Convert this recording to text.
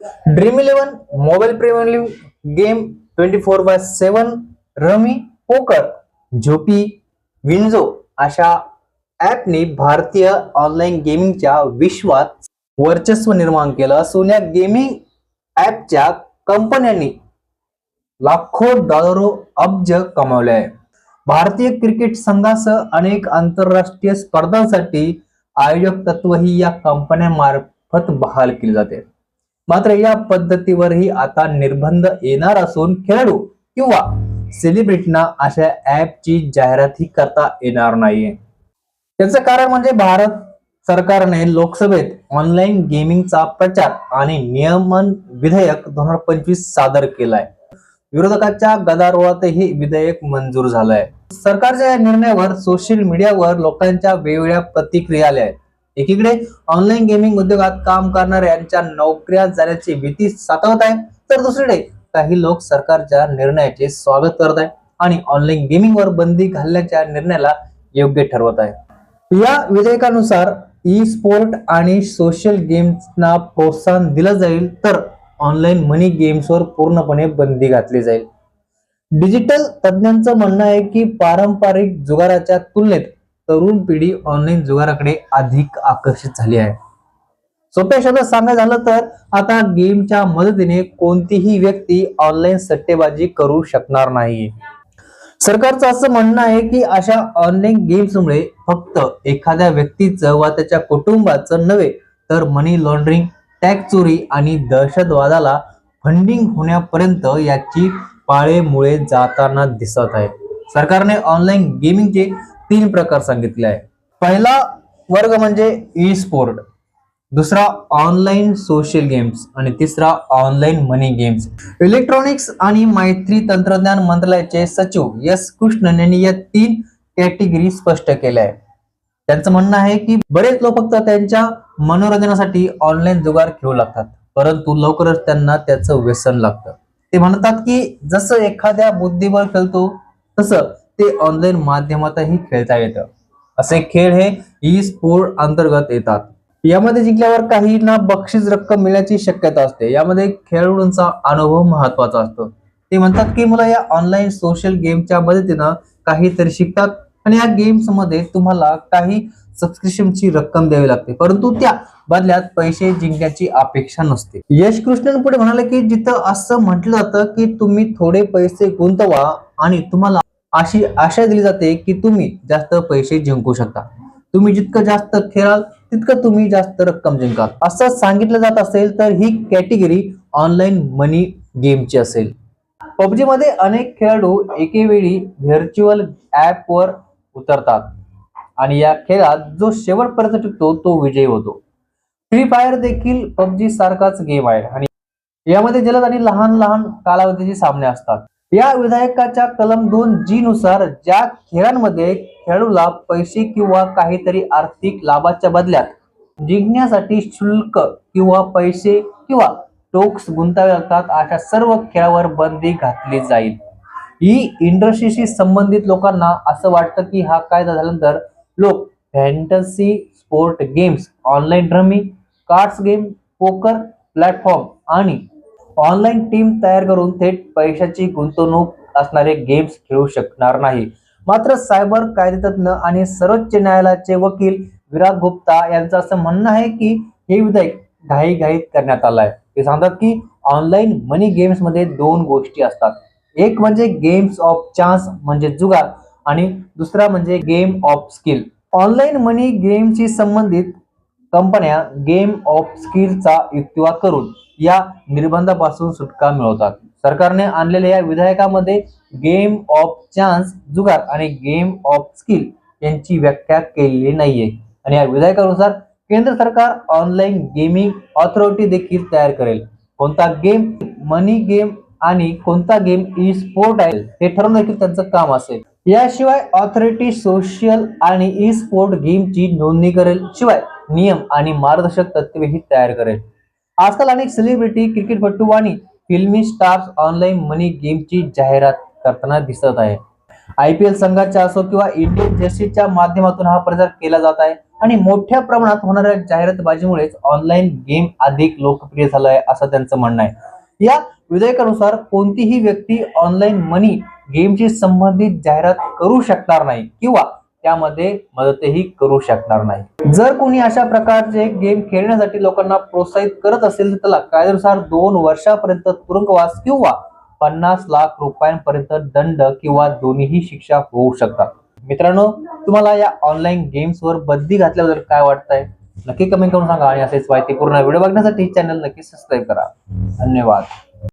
Dream eleven mobile premier game twenty four by seven rummy poker Zupee WinZO अशा ॲपने भारतीय online गेमिंगच्या विश्वात वर्चस्व निर्माण केलं. असून या गेमिंग ॲपच्या कंपन्यांनी लाखो डॉलरो अब्ज कमावले आहे. भारतीय क्रिकेट संघासह अनेक आंतरराष्ट्रीय स्पर्धांसाठी आयोजक तत्व ही या कंपन्यांमार्फत बहाल केली जाते. मात्र या पद्धतीवरही आता निर्बंध येणार असून खेळाडू किंवा सेलिब्रिटीना अशा ऍपची जाहिरातही करता येणार नाहीये. त्याचं कारण म्हणजे भारत सरकारने लोकसभेत ऑनलाईन गेमिंगचा प्रचार आणि नियमन विधेयक दोन हजार पंचवीस सादर केलाय. विरोधकाच्या गदारोळातही विधेयक मंजूर झालंय. सरकारच्या या निर्णयावर सोशल मीडियावर लोकांच्या वेगवेगळ्या प्रतिक्रिया आल्या आहेत. एकीकडे ऑनलाईन गेमिंग उद्योगात काम करणाऱ्यांच्या नोकऱ्या जाण्याची भीती सातवत आहे तर दुसरीकडे काही लोक सरकारच्या निर्णयाचे स्वागत करत आहे आणि ऑनलाईन गेमिंग वर बंदी घालण्याच्या निर्णयाला योग्य ठरवत आहे. या विधेयकानुसार ई स्पोर्ट आणि सोशल गेम्सना प्रोत्साहन दिलं जाईल तर ऑनलाईन मनी गेम्सवर पूर्णपणे बंदी घातली जाईल. डिजिटल तज्ज्ञांचं म्हणणं आहे की पारंपरिक जुगाराच्या तुलनेत तरुण पिढी ऑनलाईन जुगाराकडे अधिक आकर्षित झाली आहे. सोप्या शब्दात सांगायचं झालं तर आता गेमच्या मदतीने कोणतीही व्यक्ती ऑनलाईन सट्टेबाजी करू शकणार नाही. सरकारचं असं म्हणणं आहे की अशा ऑनलाईन गेम्समुळे फक्त एखाद्या व्यक्तीचं वा त्याच्या कुटुंबाचं नव्हे तर मनी लॉन्ड्रिंग टॅक्स चोरी आणि दहशतवादाला फंडिंग होण्यापर्यंत याची पाळेमुळे जाताना दिसत आहे. सरकारने ऑनलाईन गेमिंगचे तीन प्रकार सांगितले आहे. पहिला वर्ग म्हणजे ई स्पोर्ट दुसरा ऑनलाईन सोशल गेम्स आणि तिसरा ऑनलाईन मनी गेम्स इलेक्ट्रॉनिक्स आणि माहिती तंत्रज्ञान मंत्रालयाचे सचिव एस कृष्णन यांनी या तीन कॅटेगरी स्पष्ट केल्या आहे त्यांचं म्हणणं आहे की बरेच लोक फक्त त्यांच्या मनोरंजनासाठी ऑनलाईन जुगार खेळू लागतात परंतु लवकरच त्यांना त्याचं व्यसन लागतं. ते म्हणतात की जसं एखाद्या बुद्धिबळ खेळतो तसं ते ऑनलाईन माध्यमातही खेळता येतं. असे खेळ हे ई स्पोर्ट अंतर्गत येतात. यामध्ये जिंकल्यावर काहींना बक्षीस रक्कम मिळण्याची शक्यता असते. यामध्ये खेळाडूंचा अनुभव महत्त्वाचा असतो. ते म्हणतात की मला या ऑनलाईन सोशल गेमच्या मदतीनं काहीतरी शिकतात आणि या गेम्समध्ये तुम्हाला काही सबस्क्रिप्शनची रक्कम द्यावी लागते. परंतु त्या बदल्यात पैसे जिंकण्याची अपेक्षा नसते. यश कृष्णन पुढे म्हणाले की जिथं असं म्हटलं जातं की तुम्ही थोडे पैसे गुंतवा आणि तुम्हाला अशी आशा दिली जाते की तुम्ही जास्त पैसे जिंकू शकता. तुम्ही जितकं जास्त खेळाल तितकं तुम्ही जास्त रक्कम जिंकाल. असं सांगितलं जात असेल तर ही कॅटेगरी ऑनलाईन मनी गेमची असेल. पबजी मध्ये अनेक खेळाडू एके वेळी व्हर्च्युअल ऍप वर उतरतात. आणि या खेळात जो शेवटपर्यंत टिकतो तो विजयी होतो. फ्री फायर देखील पबजी सारखाच गेम आहे. आणि यामध्ये जलद आणि लहान लहान कालावधीचे सामने असतात. या विधायकाच्या कलम दोन जी नुसार ज्या खेळांमध्ये खेळाडूला पैसे किंवा काहीतरी आर्थिक लाभाच्या बदल्यात जिंकण्यासाठी शुल्क किंवा पैसे किंवा टोक्स गुंतावे लागतात अशा सर्व खेळावर बंदी घातली जाईल. ही इंडस्ट्रीशी संबंधित लोकांना असं वाटतं की हा कायदा झाल्यानंतर लोक fantasy sport games online rummy cards game poker platform आणि ऑनलाईन टीम तयार करून थेट पैशाची गुंतवणूक असणारे गेम्स खेळू शकणार नाही. मात्र सायबर कायदेतज्ञ आणि सर्वोच्च न्यायालयाचे वकील विराट गुप्ता यांचं असं म्हणणं आहे की हे विधेयक घाईघाईत करण्यात आलं आहे. ते सांगतात की ऑनलाईन मनी गेम्समध्ये दोन गोष्टी असतात. एक म्हणजे गेम्स ऑफ चान्स म्हणजे जुगार आणि दुसरा म्हणजे game of skill online money गेमशी संबंधित कंपन्या गेम ऑफ स्किलचा युक्तिवाद करून या निर्बंधापासून सुटका मिळवतात. सरकारने आणलेल्या या विधेयकामध्ये गेम ऑफ चान्स जुगार आणि गेम ऑफ स्किल यांची व्याख्या केलेली नाहीये. आणि या विधेयकानुसार केंद्र सरकार ऑनलाईन गेमिंग ऑथॉरिटी देखील तयार करेल. कोणता गेम मनी गेम आणि कोणता गेम ई स्पोर्ट आहे हे ठरवून देखील त्यांचं काम असेल. याशिवाय ऑथॉरिटी सोशल आणि ई स्पोर्ट गेमची नोंदणी करेल. शिवाय नियम आणि मार्गदर्शक तत्वेही तयार करेल. आजकाल अनेक सेलिब्रिटी क्रिकेटपटू आणि फिल्मी स्टार्स ऑनलाईन मनी गेमची जाहिरात करताना दिसत आहे. आय पी एल संघाच्या असो किंवा इंडियन जर्सीच्या माध्यमातून हा प्रचार केला जात आहे आणि मोठ्या प्रमाणात होणाऱ्या जाहिरातबाजीमुळेच ऑनलाईन गेम अधिक लोकप्रिय झाला आहे असं त्यांचं म्हणणं आहे. या विधेयकानुसार कोणतीही व्यक्ती ऑनलाईन मनी गेमशी संबंधित जाहिरात करू शकणार नाही किंवा त्यामध्ये मदतही करू शकणार नाही. जर कोणी अशा प्रकारचे गेम खेळण्यासाठी लोकांना प्रोत्साहित करत असेल तर त्याला कायद्यानुसार दोन वर्षापर्यंत तुरुंगवास किंवा पन्नास लाख रुपयांपर्यंत दंड किंवा दोन्हीही शिक्षा होऊ शकतात. मित्रांनो तुम्हाला या ऑनलाईन गेम्सवर बंदी घातल्याबद्दल काय वाटतंय? नक्की कमेंट करून सांगा आणि असेच माहिती पूर्ण व्हिडिओ बघण्यासाठी चॅनल नक्की सबस्क्राईब करा. धन्यवाद.